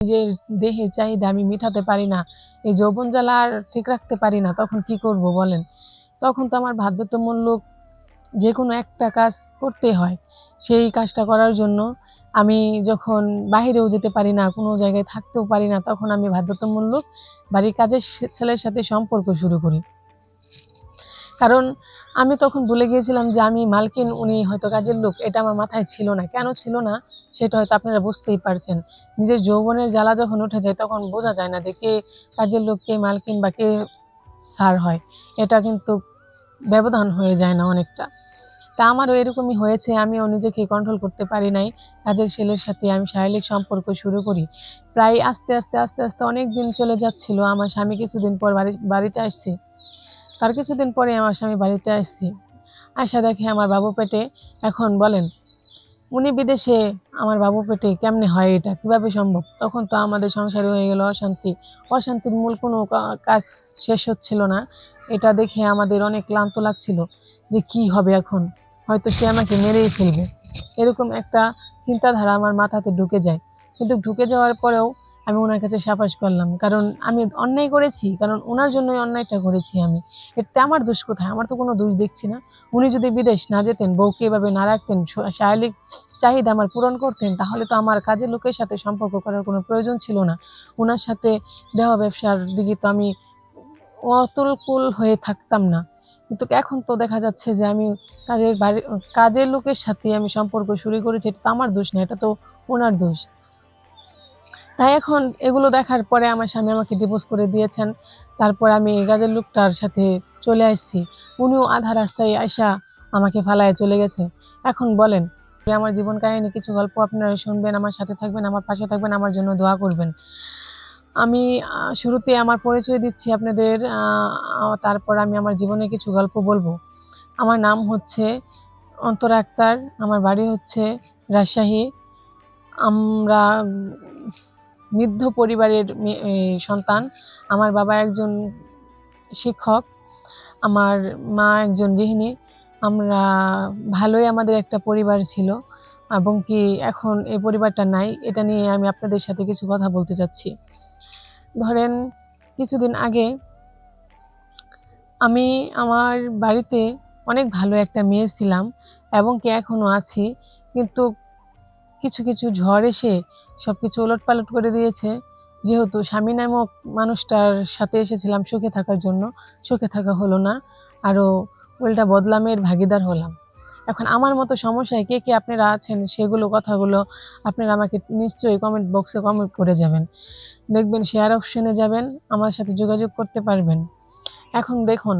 নিজের দেহের চাহিদা আমি মেটাতে পারি না, এই যৌবন জ্বালা আর ঠিক রাখতে পারি না, তখন কি করব বলেন? তখন তো আমার বাধ্যতামূলক যে কোনো একটা কাজ করতে হয়। সেই কাজটা করার জন্য আমি যখন বাহিরেও যেতে পারি না, কোনো জায়গায় থাকতেও পারি না, তখন আমি বাধ্যতামূলক বাড়ির কাজের ছেলের সাথে সম্পর্ক শুরু করি। কারণ আমি তখন ভুলে গিয়েছিলাম যে আমি মালকিন, উনি হয়তো কাজের লোক, এটা আমার মাথায় ছিল না। কেন ছিল না? সেটা হয়তো আপনারা বুঝতেই পারছেন। নিজের যৌবনের জ্বালা যখন উঠে যায়, তখন বোঝা যায় না যে কে কাজের লোক, কে মালকিন বা কে সার হয়। এটা কিন্তু ব্যবধান হয়ে যায় না অনেকটা। তা আমারও এরকমই হয়েছে, আমিও নিজেকে কন্ট্রোল করতে পারি নাই। কাজের ছেলের সাথে আমি শারীরিক সম্পর্ক শুরু করি। প্রায় আস্তে আস্তে আস্তে আস্তে অনেক দিন চলে যাচ্ছিল। আমার স্বামী কিছুদিন পর বাড়ি, বাড়িতে আসছে। তার কিছুদিন পরে আমার স্বামী বাড়িতে আসছে। আয়সা দেখে আমার বাবু পেটে এখন বলেন উনি বিদেশে আমার বাবু পেটে কেমনে হয় এটা? কীভাবে সম্ভব? তখন তো আমাদের সংসারে হয়ে গেল অশান্তি। অশান্তির মূল কোনো কাজ শেষ হচ্ছিল না। এটা দেখে আমাদের অনেক ক্লান্ত লাগছিল যে কি হবে এখন? হয়তো সে আমাকে মেরেই ফেলবে। এরকম একটা চিন্তাধারা আমার মাথাতে ঢুকে যায়। কিন্তু ঢুকে যাওয়ার পরেও আমি ওনার কাছে সাফাস করলাম। কারণ আমি অন্যায় করেছি, কারণ ওনার জন্যই অন্যায়টা করেছি আমি। এতে আমার দোষ কোথায়? আমার তো কোনো দোষ দেখছি না। উনি যদি বিদেশ না যেতেন, বউকে এভাবে না রাখতেন শারীরিক চাহিদা আমার পূরণ করতেন, তাহলে তো আমার কাজের লোকের সাথে সম্পর্ক করার কোনো প্রয়োজন ছিল না। ওনার সাথে দেহ ব্যবসার দিকে তো আমি অতুলকুল হয়ে থাকতাম না। কিন্তু এখন তো দেখা যাচ্ছে যে আমি কাজের বাড়ি, কাজের লোকের সাথে আমি সম্পর্ক শুরু করেছি, এটা তো আমার দোষ না, এটা তো ওনার দোষ। তাই এখন এগুলো দেখার পরে আমার স্বামী আমাকে ডিভোর্স করে দিয়েছেন। তারপর আমি কাজের লোকটার সাথে চলে আসছি। উনিও আধা রাস্তায় আয়সা আমাকে ফালায় চলে গেছে। এখন বলেন আমার জীবন কাহিনী, কিছু গল্প আপনারা শুনবেন, আমার সাথে থাকবেন, আমার পাশে থাকবেন, আমার জন্য দোয়া করবেন। আমি শুরুতে আমার পরিচয় দিচ্ছি আপনাদের তারপর আমি আমার জীবনে কিছু গল্প বলব। আমার নাম হচ্ছে অন্তর আক্তার, আমার বাড়ি হচ্ছে রাজশাহী। আমরা মৃদ্ধ পরিবারের সন্তান। আমার বাবা একজন শিক্ষক, আমার মা একজন গৃহিণী। আমরা ভালোই আমাদের একটা পরিবার ছিল এবং কি এখন এই পরিবারটা নাই। এটা নিয়ে আমি আপনাদের সাথে কিছু কথা বলতে চাচ্ছি। ধরেন, কিছুদিন আগে আমি আমার বাড়িতে অনেক ভালো একটা মেয়ে ছিলাম এবং কি এখনও আছি। কিন্তু কিছু কিছু ঝড় এসে সব কিছু ওলটপালট করে দিয়েছে। যেহেতু স্বামী নামক মানুষটার সাথে এসেছিলাম সুখে থাকার জন্য, সুখে থাকা হলো না আরও উল্টা বদলামের ভাগিদার হলাম। এখন আমার মতো সমস্যায় কে কে আপনারা আছেন, সেগুলো কথাগুলো আপনারা আমাকে নিশ্চয়ই কমেন্ট বক্সে কমেন্ট করে যাবেন। দেখবেন শেয়ার অপশনে যাবেন, আমার সাথে যোগাযোগ করতে পারবেন। এখন দেখুন,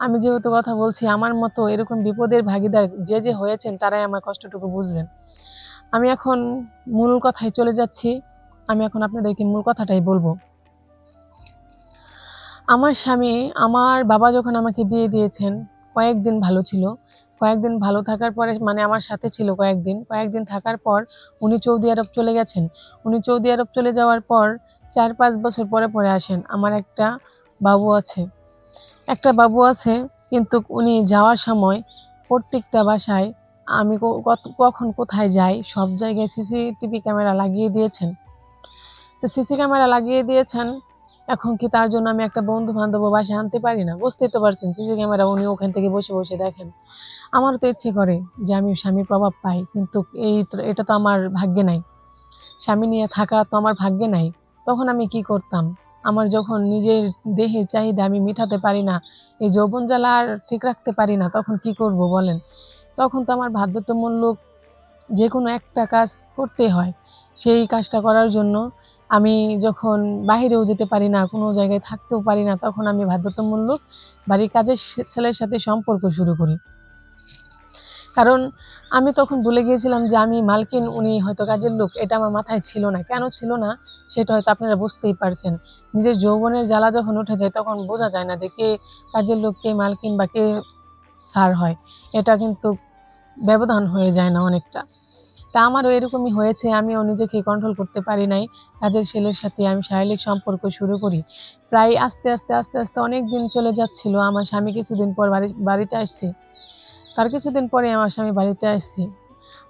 আমি যেহেতু কথা বলছি, আমার মতো এরকম বিপদের ভাগিদার যে যে হয়েছেন, তারাই আমার কষ্টটুকু বুঝবেন। আমি এখন মূল কথায় চলে যাচ্ছি। আমি এখন আপনাদেরকে মূল কথাটাই বলব। আমার স্বামী আমার বাবা যখন আমাকে বিয়ে দিয়েছেন, কয়েকদিন ভালো ছিল। কয়েকদিন ভালো থাকার পরে মানে আমার সাথে ছিল কয়েকদিন। কয়েকদিন থাকার পর উনি সৌদি আরব চলে গেছেন। উনি সৌদি আরব চলে যাওয়ার পর চার পাঁচ বছর পরে পরে আসেন। আমার একটা বাবু আছে। একটা বাবু আছে, কিন্তু উনি যাওয়ার সময় প্রত্যেকটা বাসায় আমি কখন কোথায় যাই? সব জায়গায় সিসিটিভি ক্যামেরা লাগিয়ে দিয়েছেন। তো সিসি ক্যামেরা লাগিয়ে দিয়েছেন, এখন কি তার জন্য আমি একটা বন্ধু বান্ধব বাসায় আনতে পারি না? বুঝতেই তো পারছেন, সিসি ক্যামেরা উনি ওখান থেকে বসে বসে দেখেন। আমারও তো ইচ্ছে করে যে আমি স্বামীর প্রভাব পাই, কিন্তু এই এটা তো আমার ভাগ্যে নাই। স্বামী নিয়ে থাকা তো আমার ভাগ্যে নাই। তখন আমি কি করতাম? আমার যখন নিজের দেহের চাহিদা আমি মেটাতে পারি না, এই যৌবন জ্বালা আর ঠিক রাখতে পারি না, তখন কি করব বলেন? তখন তো আমার বাধ্যতামূলক যে কোনো একটা কাজ করতে হয়। সেই কাজটা করার জন্য আমি যখন বাহিরেও যেতে পারি না, কোনো জায়গায় থাকতেও পারি না, তখন আমি বাধ্যতামূলক বাড়ির কাজের ছেলের সাথে সম্পর্ক শুরু করি। কারণ আমি তখন ভুলে গিয়েছিলাম যে আমি মালকিন, উনি হয়তো কাজের লোক, এটা আমার মাথায় ছিল না। কেন ছিল না? সেটা হয়তো আপনারা বুঝতেই পারছেন। নিজের যৌবনের জ্বালা যখন উঠে যায়, তখন বোঝা যায় না যে কে কাজের লোক, কে মালকিন বা কে সার হয়, এটা কিন্তু ব্যবধান হয়ে যায় না অনেকটা। তা আমারও এরকমই হয়েছে, আমিও নিজেকে কন্ট্রোল করতে পারি নাই। কাজের ছেলের সাথে আমি শারীরিক সম্পর্ক শুরু করি। প্রায় আস্তে আস্তে আস্তে আস্তে অনেক দিন চলে যাচ্ছিল, আমার স্বামী কিছুদিন পর বাড়ি, বাড়িতে আসছে। তার কিছুদিন পরে আমার স্বামী বাড়িতে আসছে।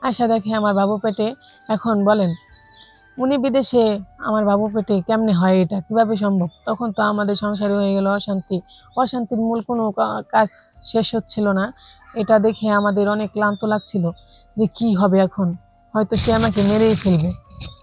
আয়সা দেখে আমার বাবু পেটে এখন বলেন উনি বিদেশে আমার বাবু পেটে কেমনে হয় এটা? কীভাবে সম্ভব? তখন তো আমাদের সংসারে হয়ে গেল অশান্তি। অশান্তির মূল কোনো কাজ শেষ হচ্ছিল না। এটা দেখে আমাদের অনেক ক্লান্ত লাগছিল যে কি হবে এখন? হয়তো সে আমাকে মেরেই ফেলবে।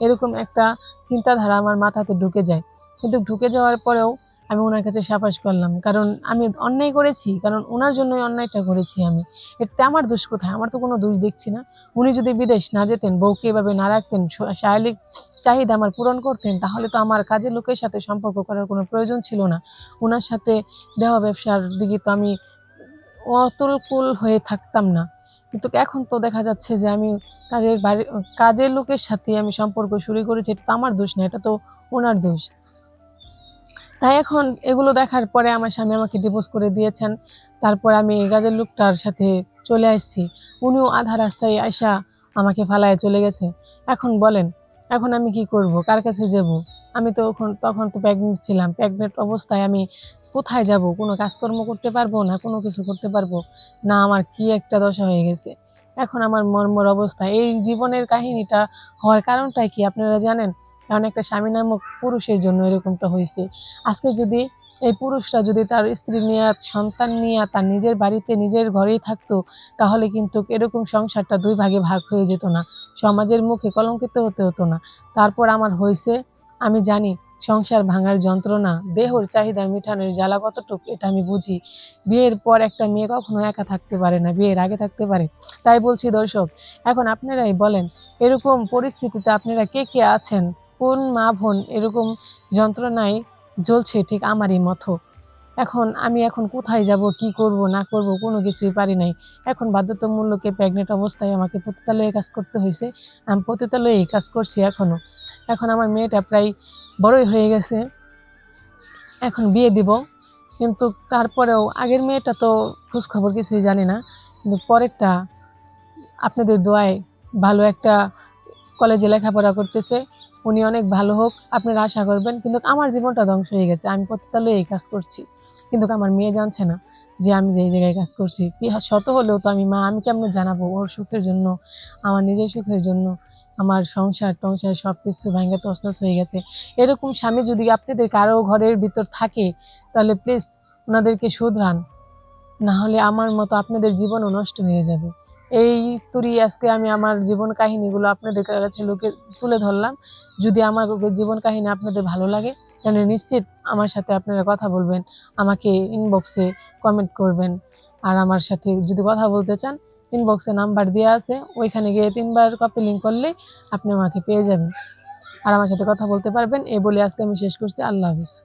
এরকম একটা চিন্তাধারা আমার মাথাতে ঢুকে যায়। কিন্তু ঢুকে যাওয়ার পরেও আমি ওনার কাছে সাবাস করলাম। কারণ আমি অন্যায় করেছি, কারণ ওনার জন্যই অন্যায়টা করেছি আমি। এতে আমার দোষ কোথায়? আমার তো কোনো দোষ দেখছি না। উনি যদি বিদেশ না যেতেন, বউকে এভাবে না রাখতেন শারীরিক চাহিদা আমার পূরণ করতেন, তাহলে তো আমার কাজের লোকের সাথে সম্পর্ক করার কোনো প্রয়োজন ছিল না। ওনার সাথে দেহ ব্যবসার দিকে তো আমি অতুলকুল হয়ে থাকতাম না। কিন্তু এখন তো দেখা যাচ্ছে যে আমি কাজের বাড়ি, কাজের লোকের সাথে আমি সম্পর্ক শুরু করেছি, এটা তো আমার দোষ না, এটা তো ওনার দোষ। তাই এখন এগুলো দেখার পরে আমার স্বামী আমাকে ডিভোর্স করে দিয়েছেন। তারপর আমি কাজের লোকটার সাথে চলে আসছি। উনিও আধা রাস্তায় আইসা আমাকে ফালায় চলে গেছে। এখন বলেন, এখন আমি কি করব? কার কাছে যাব? আমি তো তখন তখন তো প্রেগনেন্ট ছিলাম। প্রেগনেন্ট অবস্থায় আমি কোথায় যাব? কোনো কাজকর্ম করতে পারব না, কোনো কিছু করতে পারব? না, আমার কি একটা দশা হয়ে গেছে। এখন আমার মর্মর অবস্থা। এই জীবনের কাহিনীটা হওয়ার কারণটাই কি আপনারা জানেন? কারণ একটা স্বামী নামক পুরুষের জন্য এরকমটা হয়েছে। আজকে যদি এই পুরুষরা যদি তার স্ত্রী নিয়ে, সন্তান নিয়ে, তার নিজের বাড়িতে, নিজের ঘরেই থাকতো, তাহলে কিন্তু এরকম সংসারটা দুই ভাগে ভাগ হয়ে যেত না। সমাজের মুখে কলঙ্কিত হতে হতো না। তারপর আমার হয়েছে, আমি জানি সংসার ভাঙার যন্ত্রণা, দেহর চাহিদার মিঠানোর জ্বালা কতটুকু, এটা আমি বুঝি। বিয়ের পর একটা মেয়ে কখনো একা থাকতে পারে না, বিয়ের আগে থাকতে পারে। তাই বলছি দর্শক, এখন আপনারাই বলেন, এরকম পরিস্থিতিতে আপনারা কে কে আছেন? কোন মা বোন এরকম যন্ত্রণায় জ্বলছে ঠিক আমারই মতো? এখন আমি এখন কোথায় যাব, কি করব, না করব, কোনো কিছুই পারি নাই। এখন বাধ্যতামূলকে প্রেগনেন্ট অবস্থায় আমাকে পতিতালয়ে কাজ করতে হয়েছে। আমি পতিতালয়েই কাজ করছি এখনও এখন আমার মেয়েটা প্রায় বড়ই হয়ে গেছে। এখন বিয়ে দিব। কিন্তু তারপরেও আগের মেয়েটা তো খোঁজ খবর কিছুই জানি না। কিন্তু পরেরটা আপনাদের দোয়ায় ভালো একটা কলেজে লেখাপড়া করতেছে। উনি অনেক ভালো হোক, আপনারা আশা করবেন কিন্তু আমার জীবনটা ধ্বংস হয়ে গেছে, আমি পতিতালয়ে এই কাজ করছি। কিন্তু আমার মেয়ে জানছে না যে আমি যে জায়গায় কাজ করছি। কি শত হলেও তো আমি মা, আমি কেমন জানাব ওর সুখের জন্য, আমার নিজের সুখের জন্য? আমার সংসার টংসার সব কিছু ভেঙে তছনছ হয়ে গেছে। এরকম স্বামী যদি আপনাদের কারও ঘরের ভিতর থাকে, তাহলে প্লিজ ওনাদেরকে শুধরান। না হলে আমার মতো আপনাদের জীবনও নষ্ট হয়ে যাবে। এই তুরি আজকে আমি আমার জীবন কাহিনীগুলো আপনাদের কাছে লোকে তুলে ধরলাম। যদি আমার জীবন কাহিনী আপনাদের ভালো লাগে, তাহলে নিশ্চিত আমার সাথে আপনারা কথা বলবেন, আমাকে ইনবক্সে কমেন্ট করবেন। আর আমার সাথে যদি কথা বলতে চান ইনবক্সে নাম্বার দেওয়া আছে, ওইখানে গিয়ে তিনবার কপি লিঙ্ক করলে আপনি আমাকে পেয়ে যাবেন। আর আমার সাথে কথা বলতে পারবেন এই বলে আজকে আমি শেষ করছি। আল্লাহ হাফিজ।